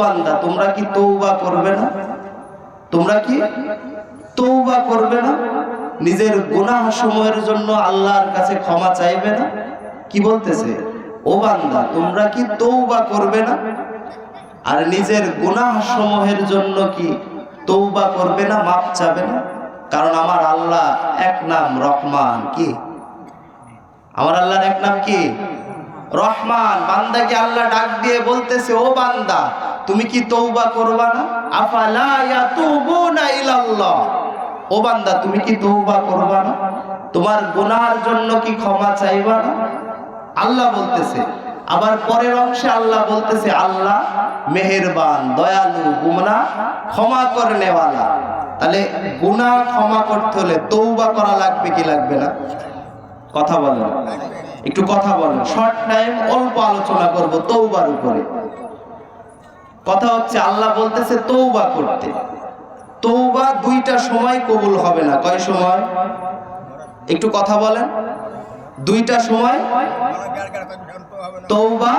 বান্দা, তোমরা কি তৌবা করবে না? তোমরা কি তৌবা করবে না? নিজের গুনাহ সময়ের জন্য আল্লাহর কাছে ক্ষমা চাইবে না? কি বলতেছে? ও বান্দা, তোমরা কি তৌবা করবে না? আর নিজের গুনাহ সমূহের জন্য কি তৌবা করবে না, মাপ চাবে না? কারণ আমার আল্লাহ এক নাম রহমান, কি? আমার আল্লাহর এক নাম কি? রহমান। বান্দাকে আল্লাহ ডাক দিয়ে বলতেছে, ও বান্দা তুমি কি তৌবা করবা না? আফালা ইয়াতুবুনা ইলাল্লাহ। ও বান্দা, তুমি কি তৌবা করবা না? তোমার গুনার জন্য কি ক্ষমা চাইবা না? আল্লাহ বলতেছে, আবার পরের অংশে আল্লাহ বলতেছে, আল্লাহ মেহেরবান, দয়ালু, গুমনা, ক্ষমা করে নেওয়ালা তাহলে গুনাহ ক্ষমা করতে হলে তৌবা করা লাগবে কি লাগবে না? কথা বলেন। একটু কথা বলেন। শর্ট টাইম অল্প আলোচনা করব তৌবার উপরে। কথা হচ্ছে, আল্লাহ বলতেছে তৌবা করতে। তৌবা দুইটা সময় কবুল হবে না। কয় সময়? একটু কথা বলেন। দুইটা সময় তৌবা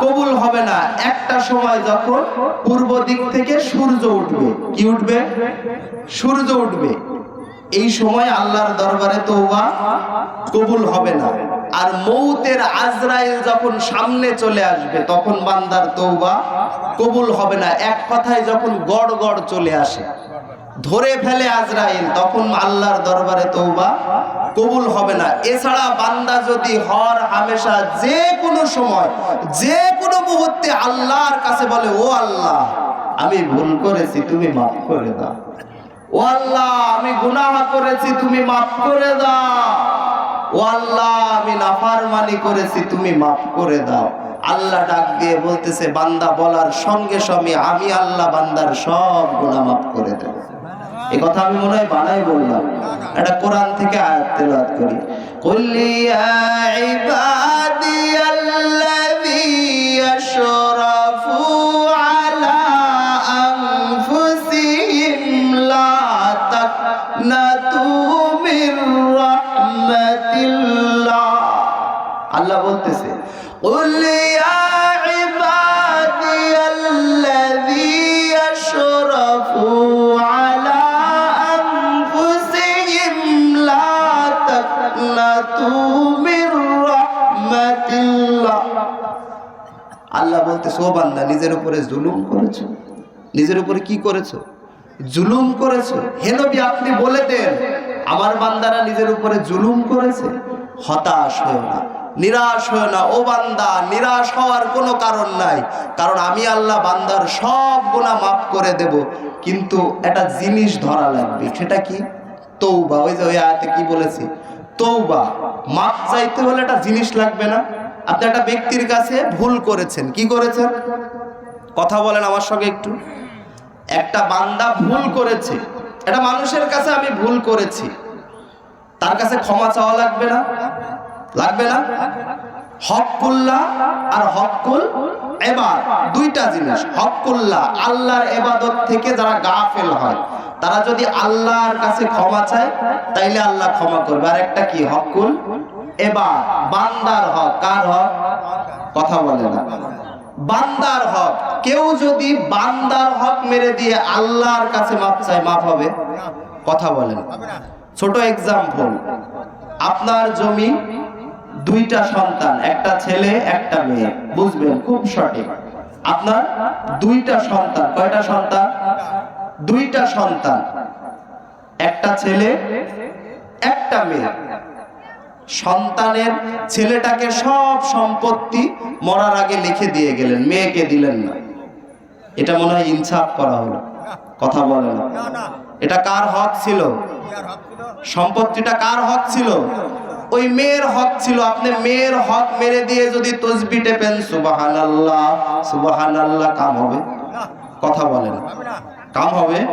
কবুল হবে না। একটা সময় যখন পূর্ব দিক থেকে সূর্য উঠবে, কি উঠবে? সূর্য উঠবে। এই সময় আল্লাহর দরবারে তৌবা কবুল হবে না। আর মৌতের আজরাইল যখন সামনে চলে আসবে, তখন বান্দার তৌবা কবুল হবে না। এক কথায় যখন গড় গড় চলে আসে, ধরে ফেলে আজরাইল, তখন আল্লাহর দরবারে তৌবা কবুল হবে না। এছাড়া বান্দা যদি হর, হামেশা যে কোনো সময়, যে কোনো মুহূর্তে আল্লাহর কাছে বলে, ও আল্লাহ, আমি ভুল করেছি, তুমি মাফ করে দাও। ও আল্লাহ, আমি গুনাহ করেছি, তুমি মাফ করে দাও। ও আল্লাহ, আমি নাফারমানি করেছি, তুমি মাফ করে দাও। আল্লাহ ডাক দিয়ে বলতেছে, বান্দা বলার সঙ্গে সঙ্গে আমি আল্লাহ বান্দার সব গুনাহ মাফ করে দেব। এই কথা আমি মনে হয় বানাই বললাম। এটা কোরআন থেকে আয়াত করি। কুল্লি ইবাদিয়াল্লাযী আশরাফু নিজের উপরে জুলুম করেছ? নিজের উপরে কি করেছ? জুলুম করেছ? হে নবী, আপনি বলে দেন, আমার বান্দারা নিজের উপরে জুলুম করেছে? হতাশ হয়েও না, নিরাশ হয়েও না। ও বান্দা, নিরাশ হওয়ার কোনো কারণ নাই, কারণ আমি আল্লাহ বান্দার সব গুণা মাফ করে দেব, কিন্তু একটা জিনিস ধরা লাগবে, সেটা কি? তৌবা ওই যে ওই আয়াতে কি বলেছি? তৌবা মাপ চাইতে হলে একটা জিনিস লাগবে না? আপনি একটা ব্যক্তির কাছে ভুল করেছেন, কি করেছেন? কথা বলেন আমার সঙ্গে একটু। একটা বান্দা ভুল করেছে। একটা মানুষের কাছে আমি ভুল করেছি। তার কাছে ক্ষমা চাওয়া লাগবে না? লাগবে না? হকুল্লাহ আর হকুল এবার দুইটা জিনিস। হকুল্লাহ আল্লাহর এবাদত থেকে যারা গাফেল হয়, তারা যদি আল্লাহর কাছে ক্ষমা চায়, তাইলে আল্লাহ ক্ষমা করবে। আর একটা কি? হকুল এবার বান্দার হক। কার হক? কথা বলে না। বান্দার হক। কেউ যদি বান্দার হক মেরে দিয়ে আল্লাহর কাছে মাপ চায়, মাপ হবে? কথা বলেন। ছোট এক্সাম্পল আপনার জমি দুইটা সন্তান, একটা ছেলে, একটা মেয়ে। বুঝবেন, খুব সঠিক। আপনার দুইটা সন্তান, কয়টা সন্তান? দুইটা সন্তান। একটা ছেলে, একটা মেয়ে। সন্তানের ছেলেটাকে সব সম্পত্তি মরার আগে লিখে দিয়ে গেলেন, মেয়েকে দিলেন না। এটা মনে হয় ইনসাফ করা হলো। কথা বলে না। এটা কার হক ছিল? সম্পত্তিটা কার হক ছিল? ওই মেয়ের হক ছিল। আপনি মেয়ের হক মেরে দিয়ে যদি তসবি টেপেন সুবাহান আল্লাহ সুবাহান আল্লাহ কাম হবে। কথা বলেন কাম হবে?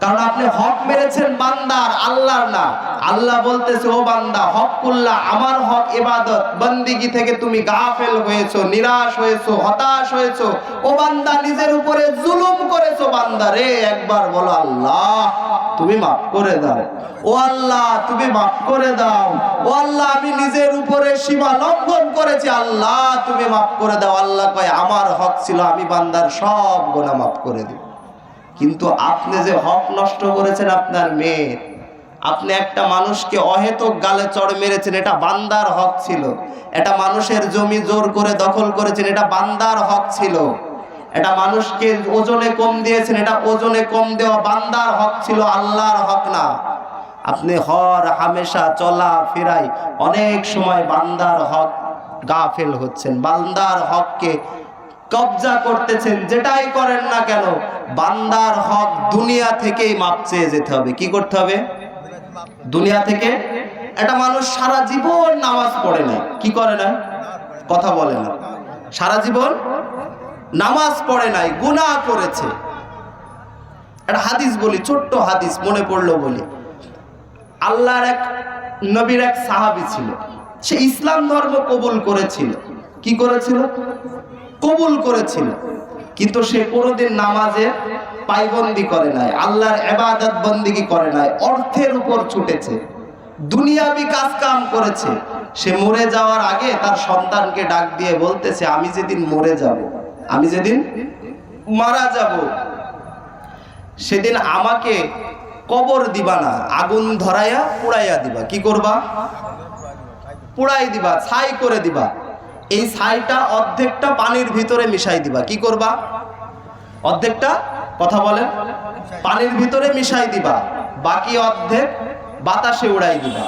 কারণ আপনি হক মেরেছেন বান্দার, আল্লাহর না। আল্লাহ বলতেছে, ও বান্দা হক কুল্লা আমার হক ইবাদত, বন্দিগি থেকে তুমি গাফেল হয়েছো, নিরাশ হয়েছো, হতাশ হয়েছো। ও বান্দা, নিজের উপরে জুলুম করেছ, বান্দা রে, একবার বলো আল্লাহ, তুমি মাফ করে দাও। ও আল্লাহ, তুমি মাফ করে দাও। ও আল্লাহ, আমি নিজের উপরে সীমা লঙ্ঘন করেছি, আল্লাহ, তুমি মাফ করে দাও। আল্লাহ কয়, আমার হক ছিল, আমি বান্দার সব গোনা মাফ করে দিব। কিন্তু আপনি যে হক নষ্ট করেছেন আপনার মেয়ের, আপনি একটা মানুষকে অহেতুক গালে চড় মেরেছেন, এটা বান্দার হক ছিল। এটা মানুষের জমি জোর করে দখল করেছেন, এটা বান্দার হক ছিল। এটা মানুষকে ওজনে কম দিয়েছেন, এটা ওজনে কম দেওয়া বান্দার হক ছিল, আল্লাহর হক না। আপনি হর হামেশা চলা ফেরাই অনেক সময় বান্দার হক গাফেল হচ্ছেন, বান্দার হককে কবজা করতেছেন, যেটাই করেন না কেন, বান্দার হক দুনিয়া থেকেই মাপ চেয়ে যেতে হবে। কি করতে হবে? দুনিয়া থেকে? একটা মানুষ সারা জীবন নামাজ পড়ে না, কি করে না? কথা বলে না। সারা জীবন নামাজ পড়ে নাই, গুনাহ করেছে। একটা হাদিস বলি, ছোট্ট হাদিস, মনে পড়ল বলি। আল্লাহর এক, নবীর এক সাহাবি ছিল। সে ইসলাম ধর্ম কবুল করেছিল। কি করেছিল? কবুল করেছিল। কিন্তু সে কোনোদিন নামাজে পাইবন্দি করে নাই, আল্লাহর এবাদত বন্দিগি করে নাই, অর্থের উপর ছুটেছে, দুনিয়াবি কাজ কাম করেছে। সে মরে যাওয়ার আগে তার সন্তানকে ডাক দিয়ে বলতেছে, আমি যেদিন মরে যাব, আমি যেদিন মারা যাব, সেদিন আমাকে কবর দিবা না, আগুন ধরাইয়া পুড়াইয়া দিবা। কি করবা? পুড়াই দিবা, ছাই করে দিবা। এই ছাইটা অর্ধেকটা পানির ভিতরে মিশাই দিবা। কি করবা? অর্ধেকটা? কথা বলেন। পানির ভিতরে মিশাই দিবা। বাকি অর্ধেক বাতাসে উড়াই দিবা।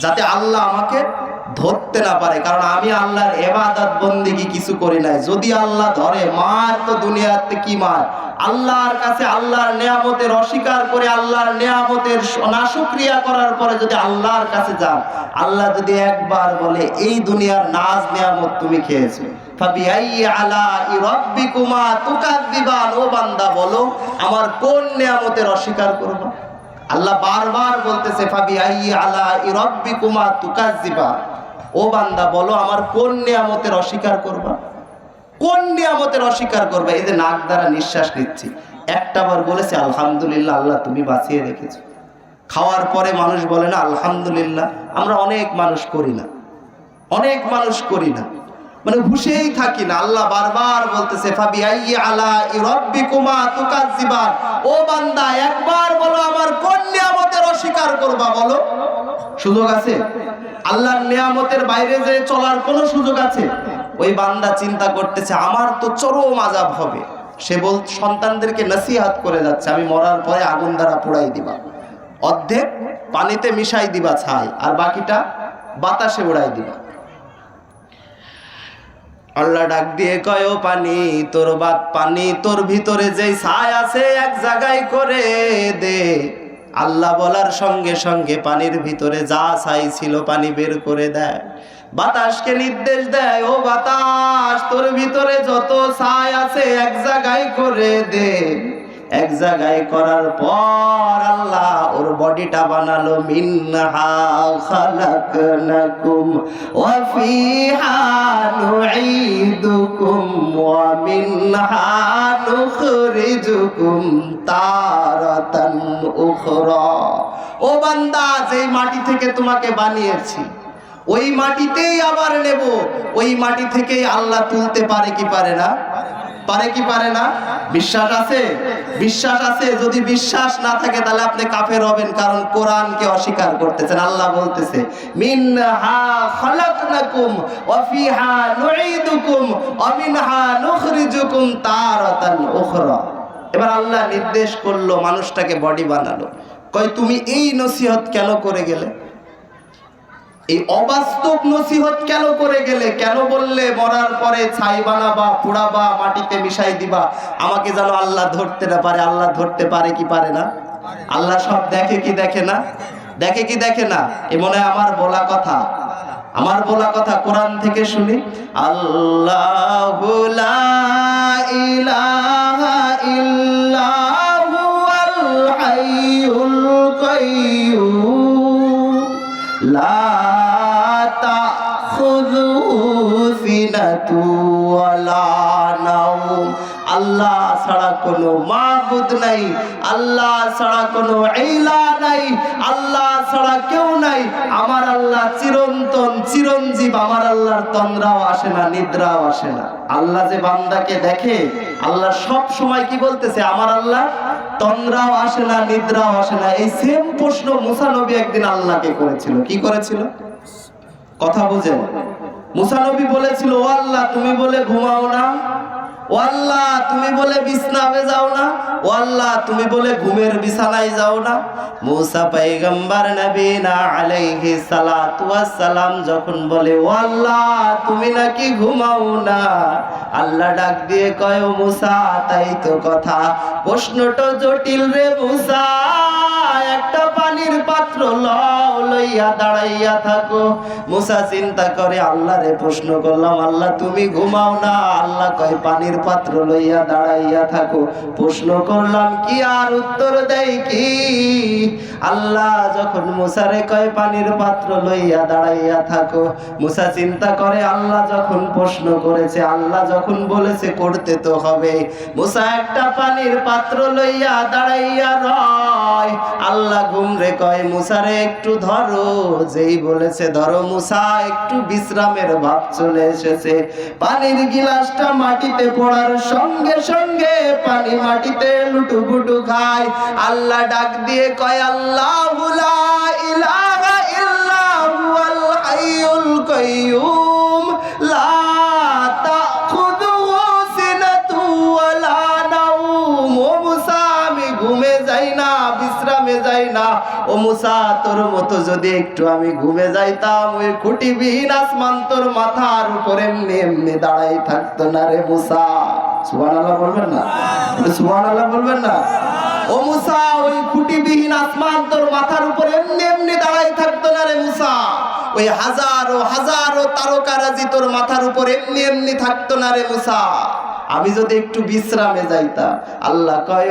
যাতে আল্লাহ আমাকে ধরতে না পারে, কারণ আমি আল্লাহর এবাদত বন্দিগি কিছু করি নাই। যদি আল্লাহ ধরে, মার তো দুনিয়াতে কি মার? আল্লাহর কাছে আল্লাহর নেয়ামতের অস্বীকার করে আল্লাহর নেয়ামতের নাশুক্রিয়া করার পরে যদি আল্লাহর কাছে যান, আল্লাহ যদি একবার বলে, এই দুনিয়ার নাজ নেয়ামত তুমি খেয়েছো। আমার কোন নেয়ামতের অস্বীকার করবা? আল্লাহ বারবার বলতেছে ফাবি আলা ইরব্বিকুমা তুকাজ্জিবা ও বান্দা, বলো আমার কোন নিয়ামতের অস্বীকার করবা? কোন নিয়ামতের অস্বীকার করবা? এই যে নাক দ্বারা নিঃশ্বাস নিচ্ছি। একটা বার বলেছে, আলহামদুলিল্লাহ, আল্লাহ তুমি বাঁচিয়ে রেখেছো। খাওয়ার পরে মানুষ বলে, না, আলহামদুলিল্লাহ, আমরা অনেক মানুষ করি না। অনেক মানুষ করি না। মানে হুশেই থাকি না। আল্লাহ বারবার বলতেছে ও বান্দা, একবার বলো আমার কোন নিয়ামতের অস্বীকার করবা, বলো। সুযোগ আছে? আল্লাহর নিয়ামতের বাইরে যে চলার কোনো সুযোগ আছে, ওই বান্দা চিন্তা করতেছে, আমার তো চরম আজাব হবে। সে বল, সন্তানদেরকে নসিহাত করে যাচ্ছে, আমি মরার পরে আগুন দ্বারা পোড়াই দিবা। অর্ধেক পানিতে মিশাই দিবা ছাই, আর বাকিটা বাতাসে উড়াই দিবা। আল্লাহ ডাক দিয়ে কয় পানি, তোর বাদ পানি, তোর ভিতরে যেই ছাই আছে, এক জায়গায় করে দে। আল্লাহ বলার সঙ্গে সঙ্গে পানির ভিতরে যা ছাই ছিল পানি বের করে দেয়। বাতাসকে নির্দেশ দেয়, ও বাতাস, তোর ভিতরে যত ছাই আছে এক জায়গায় করে দে। এক জায়গায় করার পর আল্লাহ ওর বডিটা বানালো ও বান্দা, যেই মাটি থেকে তোমাকে বানিয়েছি, ওই মাটিতেই আবার নেব। ওই মাটি থেকেই আল্লাহ তুলতে পারে কি পারে না? পারে কি পারে না? বিশ্বাস আছে? বিশ্বাস আছে? যদি বিশ্বাস না থাকে, তাহলে আপনি কাফের হবেন কারণ কোরআনকে অস্বীকার করতেছেন। আল্লাহ বলতেছে, মিনহা খালাকনাকুম ওয়া ফিহা নুঈদুকুম ওয়া মিনহা নুখরিজুকুম তারাতান উখরা। এবার আল্লাহ নির্দেশ করল, মানুষটাকে বডি বানালো। কয়, তুমি এই নসিহত কেন করে গেলে? এই অবাস্তব নসিহত কেন করে গেলে? কেন বললে মরার পরে ছাই বানাবা, পোড়াবা, মাটিতে মিশাই দিবা? আমাকে যেন আল্লাহ ধরতে না পারে, আল্লাহ ধরতে পারে কি পারে না? আল্লাহ সব দেখে কি দেখে না? দেখে কি দেখে না? এ মনে আমার বলা কথা। আমার বলা কথা কোরআন থেকে শুনি। আল্লাহ ইলাহা ইল্লা লা তাখুযুহু সিনাতু ওয়ালা নাওম আল্লাহ ছাড়া কোনো মাবুদ নাই, আল্লাহ ছাড়া কোনো ইলা নাই, আল্লাহ ছাড়া কেউ নাই। আমার আল্লাহ চিরন্তন, চিরঞ্জীব, আমার আল্লাহর তন্দ্রাও আসে না, নিদ্রাও আসে না। আল্লাহ যে বান্দাকে দেখে, আল্লাহ সব সময় কি বলতেছে? আমার আল্লাহ তন্দ্রাও আসে না, নিদ্রাও আসে না। এই সেম প্রশ্ন মুসা নবী একদিন আল্লাহকে করেছিল। কি করেছিল? কথা বুঝেন। মুসা নবী বলেছিল, ও আল্লাহ, তুমি বলে ঘুমাও না। ও আল্লাহ, তুমি বলে বিছনাবে যাও না। ও আল্লাহ, তুমি বলে ঘুমের বিছানায় যাও না। মুসা পয়গম্বর নবী না আলাইহি সালাতু সালাম যখন বলে, ও আল্লাহ, তুমি নাকি ঘুমাও না? আল্লাহ ডাক দিয়ে কয় মুসা, তাই তো কথা। প্রশ্নটা জটিল রে মুসা। একটা পানির পাত্র লও, লইয়া দাঁড়াইয়া থাকো। মুসা চিন্তা করে আল্লাহ রে প্রশ্ন করলাম, আল্লাহ তুমি ঘুমাও না? আল্লাহ কয়, পানির পাত্র লইয়া দাঁড়াইয়া থাকো। প্রশ্ন করলাম, কি আর উত্তর দেয় কি? আল্লাহ যখন মুসারে কয়, পানির পাত্র লইয়া দাঁড়াইয়া থাকো। মুসা চিন্তা করে, আল্লাহ যখন প্রশ্ন করেছে, আল্লাহ যখন বলেছে, করতে তো হবে। মুসা একটা পানির পাত্র লইয়া দাঁড়াইয়া রয়। আল্লাহ ঘুমরে কয়, মুসারে, একটু ধরো। যেই বলেছে, ধরো মুসা, একটু বিশ্রামের ভাব চলে এসেছে। পানির গিলাসটা মাটিতে পড়ার সঙ্গে সঙ্গে পানি মাটিতে লুটুপুটু খায়। আল্লাহ ডাক দিয়ে কয়, আল্লাহ ইলাহা ইল্লা হুয়াল হাইয়ুল কাইয়্যুম মুসা, তোর মতো যদি একটু আমি ঘুমে যাইতাম, ওই খুঁটিবিহীন আসমান তোর মাথার উপরে এমনি এমনি দাঁড়াই থাকতো না রে মুসা। সুবহানাল্লাহ বলবেন না? সুবহানাল্লাহ বলবেন না? ও মুসা, ওই খুঁটিবিহীন আসমান তোর মাথার উপরে এমনি এমনি দাঁড়াই থাকতো না রে মুসা। ওই হাজারো হাজারো তারকারাজি তোর মাথার উপর এমনি এমনি থাকতো না রে মুসা। আমি যদি একটু বিশ্রামে যাইতাম, আল্লাহ কয়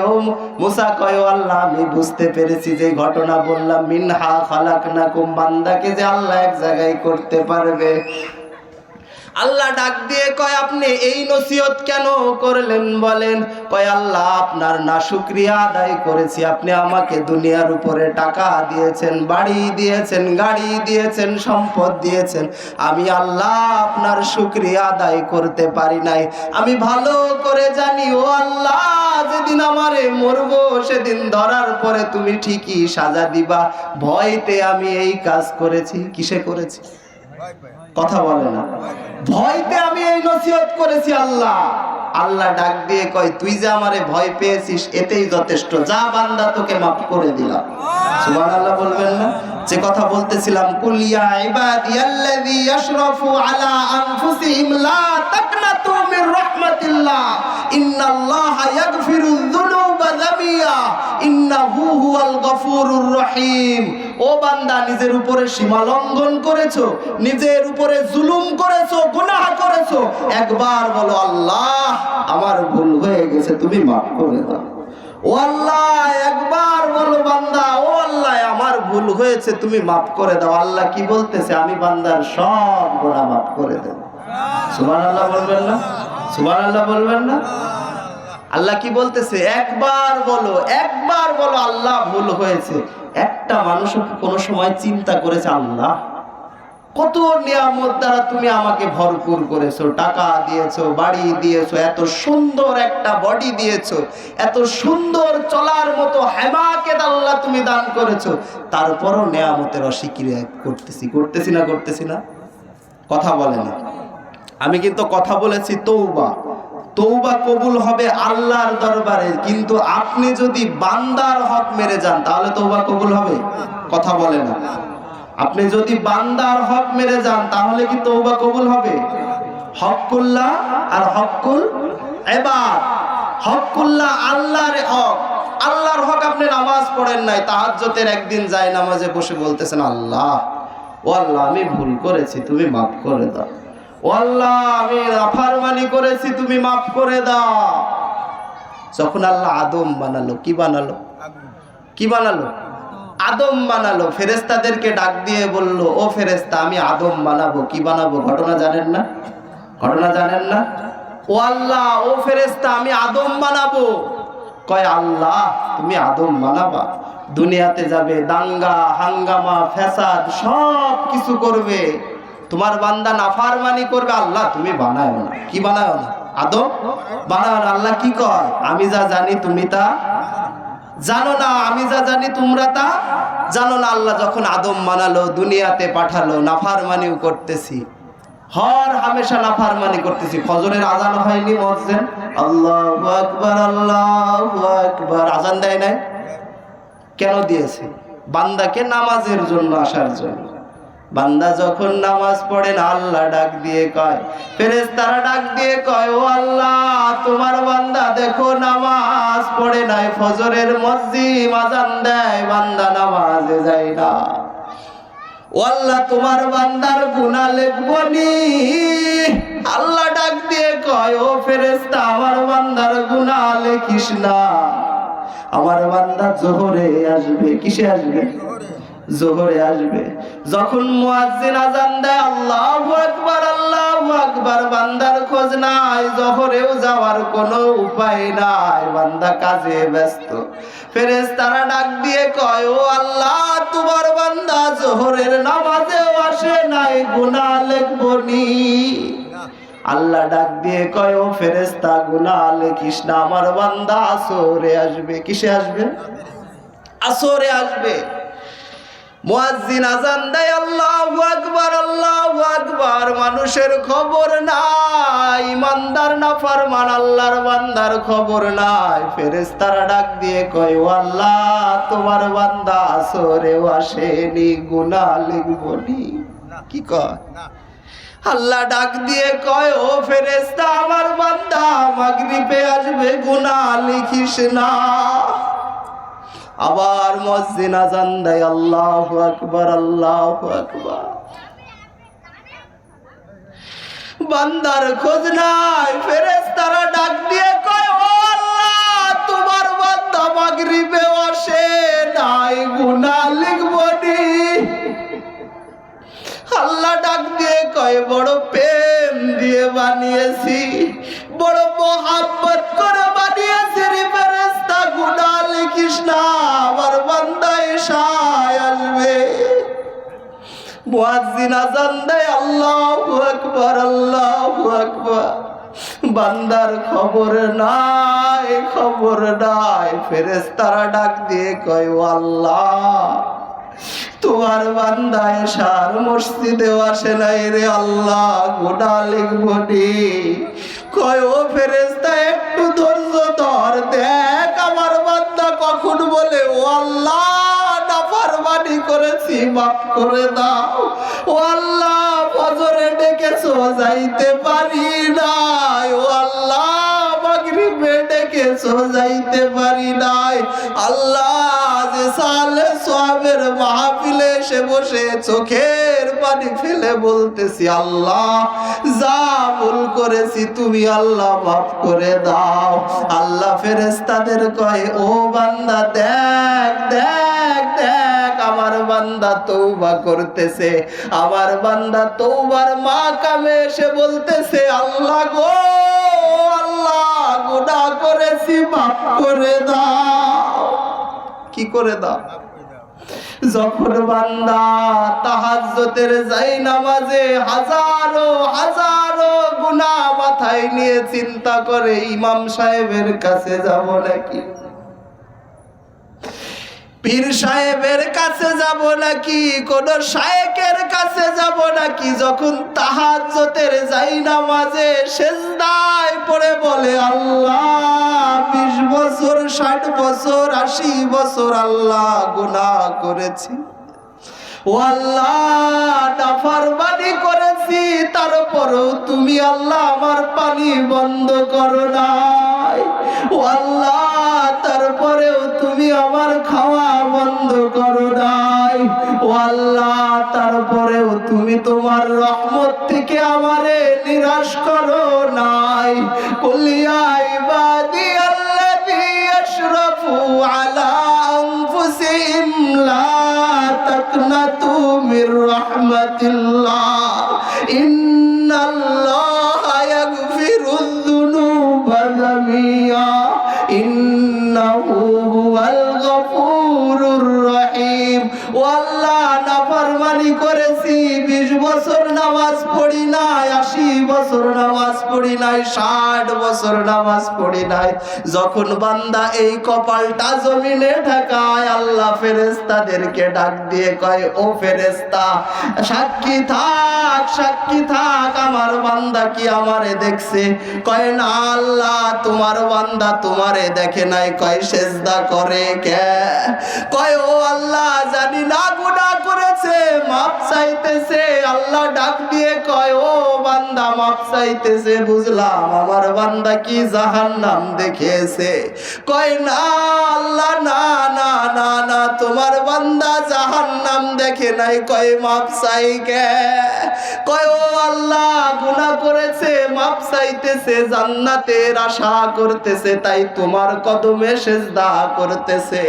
মুসা কয় আল্লাহ, আমি বুঝতে পেরেছি যে ঘটনা বললাম, মিনহা খালাক না কুম বান্দাকে যে আল্লাহ এক জায়গায় করতে পারবে। আল্লাহ ডাক দিয়ে কয়, আপনি এই নসিহত কেন করলেন? বলেন, কয়, আল্লাহ আপনার না শুক্রিয়া আদায় করেছি। আপনি আমাকে দুনিয়ার উপরে টাকা দিয়েছেন, বাড়ি দিয়েছেন, গাড়ি দিয়েছেন, সম্পদ দিয়েছেন। আমি আল্লাহ আপনার শুক্রিয়া আদায় করতে পারি নাই। আমি ভালো করে জানি, ও আল্লাহ, যেদিন আমারে মরবো, সেদিন ধরার পরে তুমি ঠিকই সাজা দিবা। ভয়তে আমি এই কাজ করেছি। কিসে করেছি? কথা বলে না। ভয়তে আমি এই নসিহত করেছি আল্লাহ। আল্লাহ ডাক দিয়ে কয় তুই যে আমারে ভয় পেয়েছিস এতেই যথেষ্ট। যা বান্দা তোকে মাফ করে দিলাম। সুবহানাল্লাহ বলবেন না? যে কথা বলতেছিলাম কুলিয়া ইবাদিয়াল্লাযী ইয়াশরাফু আলা আনফুসিহিম লা তাকনাতু মির রাহমাতিল্লাহ। ইন্নাল্লাহা ইয়াগফিরুয আমার ভুল হয়ে হয়েছে, তুমি মাফ করে দাও। আল্লাহ কি বলতেছে? আমি বান্দার সব গুনাহ মাফ করে দেব। সুবহানাল্লাহ বলবেন না? বলবেন না? আল্লাহ কি বলতেছে? একবার বলো একবার বলো আল্লাহ ভুল হয়েছে। একটা মানুষ কোনো সময় চিন্তা করেছে, আল্লাহ, কত নিয়ামত দ্বারা তুমি আমাকে ভরপুর করেছ, টাকা দিয়েছ, বাড়ি দিয়েছ, এত সুন্দর একটা বডি দিয়েছ, এত সুন্দর চলার মতো হেমাকেত আল্লাহ তুমি দান করেছ, তারপরও নিয়ামতের অস্বীক্রিয়া করতেছি করতেছি না করতেছি না? কথা বলে না। আমি কিন্তু কথা বলেছি তৌবা তৌবা কবুল হবে আল্লাহর দরবারে। কিন্তু আপনি যদি বান্দার হক মেরে যান, তাহলে তৌবা কবুল হবে? কথা বলে না। আপনি যদি বান্দার হক মেরে যান, তাহলে কি তৌবা কবুল হবে? হকুল্লাহ আর হকুল এবার হকুল্লাহ আল্লাহর হক। আল্লাহর হক আপনি নামাজ পড়েন নাই তাহাজ্জতের একদিন যায় নামাজে বসে বলতেছেন, আল্লাহ, ও আল্লাহ, আমি ভুল করেছি, তুমি মাফ করে দাও। আমি করেছি, তুমি মাফ করে দাও। যখন আল্লাহ আদম বানালো, কি বানালো? কি বানালো? আদম ডাক দিয়ে ও আমি আদম বানাবো। কি বানাবো? ঘটনা জানেন না? ঘটনা জানেন না? ও আল্লাহ, ও ফেরেস্তা আমি আদম বানাবো। কয়, আল্লাহ, তুমি আদম বানাবা? দুনিয়াতে যাবে, দাঙ্গা, হাঙ্গামা, ফ্যাসাদ সব কিছু করবে। তোমার বান্দা নাফারমানি করবে, আল্লাহ তুমি বানায় না। কি বানায় না? আদম বানায় না। আল্লাহ কি কর আমি যা জানি তুমি তা জানো না। আমি যা জানি তোমরা তা জানো না। আল্লাহ যখন আদম মানালো দুনিয়াতে পাঠালো, নাফারমানিও করতেছি। হর হামেশা নাফারমানি করতেছি। ফজরের আজান হয়নি মসজিদ? আল্লাহ আকবার, আল্লাহু আকবার। আজান দেয় নাই? কেন দিয়েছে? বান্দাকে নামাজের জন্য আসার জন্য। বান্দা যখন নামাজ পড়ে না, আল্লাহ ডাক দিয়ে কয় ফেরেস তারা ডাক দিয়ে কয়, ও আল্লাহ, তোমার বান্দা দেখো নামাজ পড়ে নাই, ফজরের মসজিদ আজান দেয়, বান্দা নামাজে যায় না। আল্লাহ, তোমার বান্দার লেখবনি আল্লাহ ডাক দিয়ে কয়, ও ফেরেস্তা আমার বান্দার গুণা লেখিস না। আমার বান্দা জোহরে আসবে, কিসে আসবে? জোহরে আসবে। যখন মুয়াজ্জিন আজান দেয়, আল্লাহু আকবার আল্লাহু আকবার, বান্দার খোঁজ নাই, জোহরেও যাওয়ার কোনো উপায় নাই। বান্দা কাজে ব্যস্ত। ফেরেশতারা ডাক দিয়ে কয়, ও আল্লাহ, তোমার বান্দা জোহরের নামাজেও আসে নাই, গুনাহ লিখবনি আল্লাহ ডাক দিয়ে কয়, ও ফেরেস্তা গুনাহ লিখিস না, আমার বান্দা আসরে আসবে। কিসে আসবে? আসরে আসবে। মুয়াজ্জিন আজান দেয় আল্লাহু আকবার আল্লাহু আকবার মানুষের খবর নাই ইমানদার না ফরমান আল্লাহর বান্দার খবর নাই। ফেরেশতারা ডাক দিয়ে কয় ও আল্লাহ তোমার বান্দা আসরেও আসেনি গুনাহ লিখবনি কি কয়? আল্লাহ ডাক দিয়ে কয় ও ফেরেস্তা আমার বান্দা মাগরিবে আসবে গুনাহ লিখিস না। আবার মসজিদ আজান দেয়, আল্লাহু আকবার আল্লাহু আকবার। বান্দার খোঁজ নাই, ফেরেশতারা ডাক দিয়ে কয়, ও আল্লাহ, তোমার বান্দা মাগরিবে আসে, নাই গুনাহ লিখবনি আল্লাহ ডাক দিয়ে কয়, বড় প্রেম দিয়ে বানিয়েছি, বড় মোহাব্বত করে বানিয়েছি রে লিখিস না আমার বান্দা এসায় আসবে দেয় বান্দার খবর নাই খবর নাই। ফেরেশতারা ডাক দিয়ে কয় আল্লাহ, তোমার বান্দায় সার মসজিদে আসে নাই রে আল্লাহ গোটা লিখবনি কয়, ও ফেরেস্তা একটু ধৈর্য ধর আমার বান্দা বলে, ও আল্লাহ করেছি, মাফ করে দাও। ও আল্লাহ, ফজরে ডেকেছো, যাইতে পারি নাই। ও আল্লাহ, মাগরিবে ডেকেছো, যাইতে পারি নাই। আল্লাহ যে সালে সোয়াবের মাহফিলে এসে বসে চোখের পানি ফেলে বলতেছি, আল্লাহ, যা ভুল করেছি তুমি আল্লাহ মাফ করে দাও। আল্লাহ ফেরেস্তাদের কয়, ও বান্দা, দেখ দেখ দেখ, আমার বান্দা তৌবা করতেছে। আমার বান্দা তৌবার মা কামে এসে বলতেছে, আল্লাহ গো, আল্লাহ, গুনাহ করেছি, মাফ করে দাও। কি করে দাও? যখন বান্দা তাহাজ্জতের যাই নামাজে হাজারো হাজারো গুনাহ মাথায় নিয়ে চিন্তা করে ইমাম সাহেবের কাছে যাব নাকি? পীর সাহেবের কাছে যাব নাকি? কোন শায়েকের কাছে যাব নাকি? যখন তাহাজ্জতের যাই নামাজে সেজদায় পড়ে বলে, আল্লাহ, বিশ বছর, ষাট বছর, আশি বছর আল্লাহ গুনাহ করেছি। ও করেছি। তারপরেও তুমি আল্লাহ আমার পানি বন্ধ করো নাই। ও আল্লাহ আমার খাওয়া বন্ধ করো নাই ও আল্লাহ, তারপরেও তুমি তোমার রহমত থেকে আমারে নিরাশ করো নাই। কলিয়া বাদি আল্লাযী আশরাফু আলা আনফুসিহিম, লা তাকনাতু মির রাহমাতিল্লাহ। ইন নাফরমানি বিশ 20 বছর নামাজ পড়ি 80 বছর নামাজ পড়ি নাই 60 বছর নামাজ পড়ি নাই। যখন বান্দা এই কপালটা জমিনে ঢাকায় আল্লাহ ফেরেশতাদেরকে ডাক দিয়ে কয়, ও ফেরেশতা, সাক্ষী থাক সাক্ষী থাক, আমার বান্দা কি আমারে দেখছে? কয়, না আল্লাহ, তোমার বান্দা তোমারে দেখে নাই। কয়, সেজদা করে কে? কয়, ও আল্লাহ, জানি না, গুনাহ করেছে, মাপ চাইতেছে। আল্লাহ ডাক দিয়ে কয়, ও বান্দা মাপ চাইতেছে, বুঝলাম আমার বান্দা কি জাহান নাম দেখেছে কয়, না, আল্লাহ, না না না না, তোমার বান্দা জাহান নাম দেখে নাই। কয় মাপ চাই কে? কয়, ও আল্লাহ মাপ চাইতেছে, জান্নাতের আশা করতেছে, তাই তোমার কদমে সেজদা করতেছে।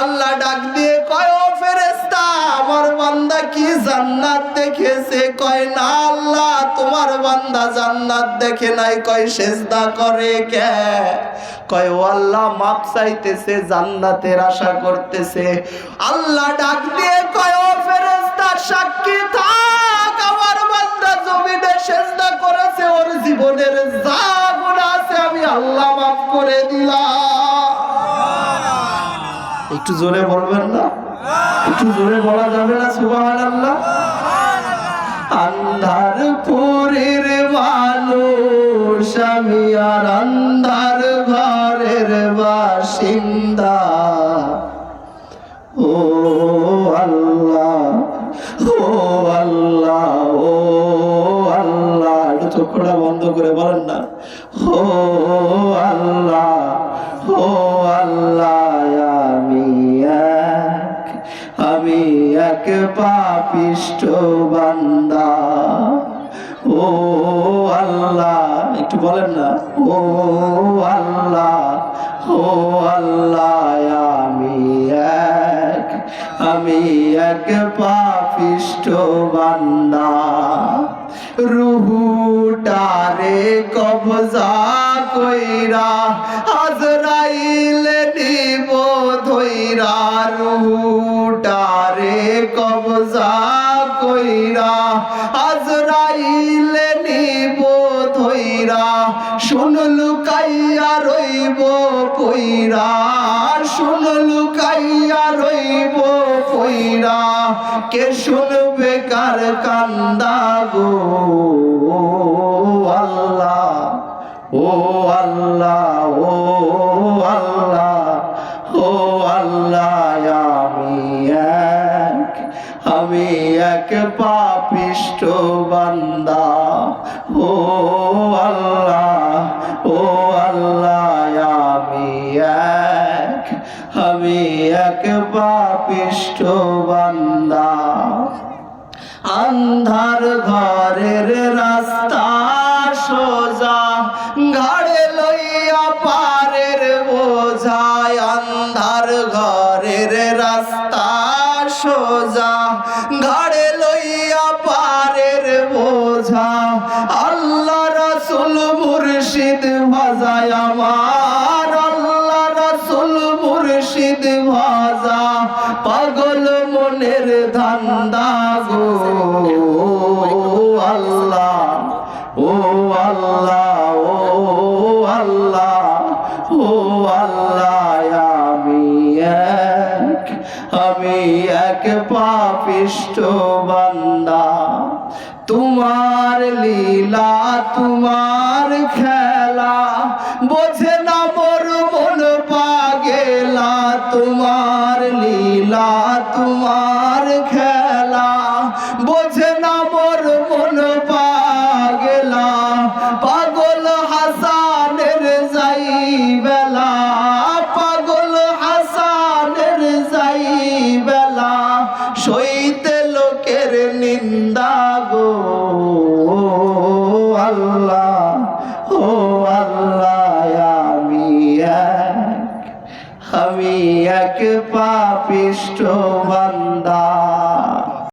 আল্লাহ ডাক দিয়ে কয়, ও ফেরেশতা, আমার বান্দা কি জান্নাত দেখেছে? কয়, না আল্লাহ, তোমার বান্দা জান্নাত দেখে নাই। কয়, সেজদা করে কে? কয়, ও আল্লাহ, মাপ চাইতেছে, জান্নাতের আশা করতেছে। আল্লাহ ডাক দিয়ে কয়, ও ফেরেশতা, সাক্ষী থাক। সেজদা করেছে, ওর জীবনের যা গুনাহ আছে আমি আল্লাহ মাফ করে দিলাম। একটু জোরে বলবেন না? একটু জোরে বলা যাবে না, সুবহানাল্লাহ? আন্ধার পুরীর মানুষ, আমি আর আন্ধার ঘরের বাসিন্দা। করে বলেন না, হো, আল্লাহ হো, আল্লাহ, আমি এক আমি এক পাপিষ্ট বান্দা। ও আল্লাহ, একটু বলেন না, ও আল্লাহ ও আল্লাহ, আমি এক আমি এক পাপিষ্ট বান্দা। রুহুটারে কবজা কইরা, আজরাইল নিব ধইরা, রুহুটারে কবজা কইরা, আজরাইল নিব ধইরা, শুন লুকাইয়া রইব কইরা, শুন লুকাইয়া রইব কইরা, কে শুনবে কার কান্দা গো। আল্লাহ, ও আল্লাহ ও আল্লাহ ও আল্লাহ, আমি এক আমি এক পাপিষ্ট বান্দা। ও আল্লাহ ও আল্লাহ, আমি এক আমি এক পাপিষ্ট বান্দা। আন্ধার ঘরের রাস্তা। আমি এক পাপিষ্ট বান্দা। তোমার লীলা, তোমার খেলা, বোঝে না মোর মন পাগেলা। তোমার লীলা, তোমার